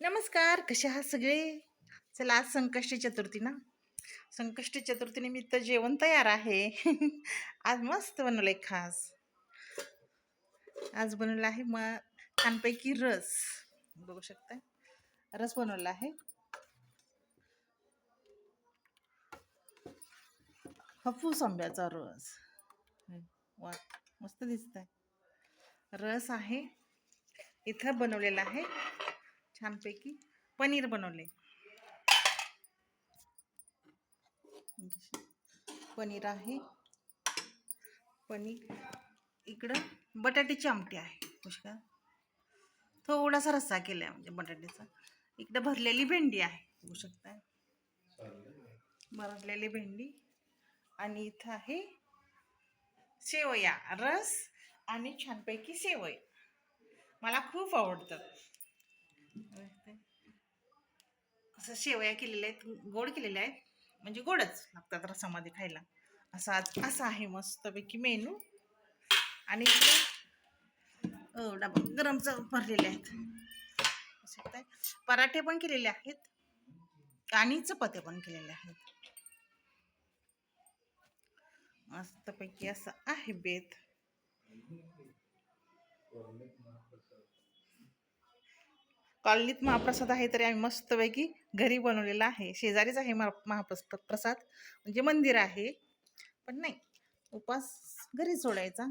नमस्कार कसे आहात सगळे? चला आज संकष्टी चतुर्थी ना? संकष्टी चतुर्थीनिमित्त जेवण तयार आहे. आज मस्त बनवलं आहे खास. आज बनवलं आहे मग छानपैकी रस. बघू शकता. रस बनवला आहे. हापूस आंब्याचा रस. वा मस्त दिसत आहे रस आहे. इथं बनवलेला आहे. छानपैकी पनीर बनवले. पनीर आहे. पनीर. इकडं बटाट्याची आमटी आहे. पुष्कळ. थोडासा रस्सा केला आहे म्हणजे बटाट्याचा. इकडं भरलेली भेंडी आहे. बघू शकताय. भरलेली भेंडी. आणि इथं आहे शेवया रस आणि छानपैकी शेवय मला खूप आवडतात असं शेवया केलेल्या आहेत गोड केलेल्या आहेत. म्हणजे गोडच लागतात रसामध्ये खायला. असं आज असं आहे मस्तपैकी मेनू. आणि डबा गरमच भरलेले आहेत. पराठे पण केलेले आहेत. आणि चपात्या पण केलेल्या आहेत. मस्तपैकी असं आहे बेत. कॉलनीत महाप्रसाद आहे तरी आम्ही मस्तपैकी घरी बनवलेला आहे. शेजारीच आहे महा महाप्रसाद प्रसाद म्हणजे मंदिर आहे. पण नाही उपास घरी सोडायचा.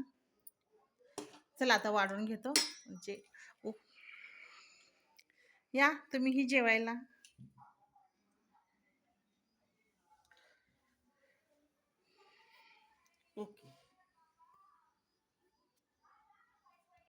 चला आता वाढून घेतो. म्हणजे या तुम्ही ही जेवायला. ओके.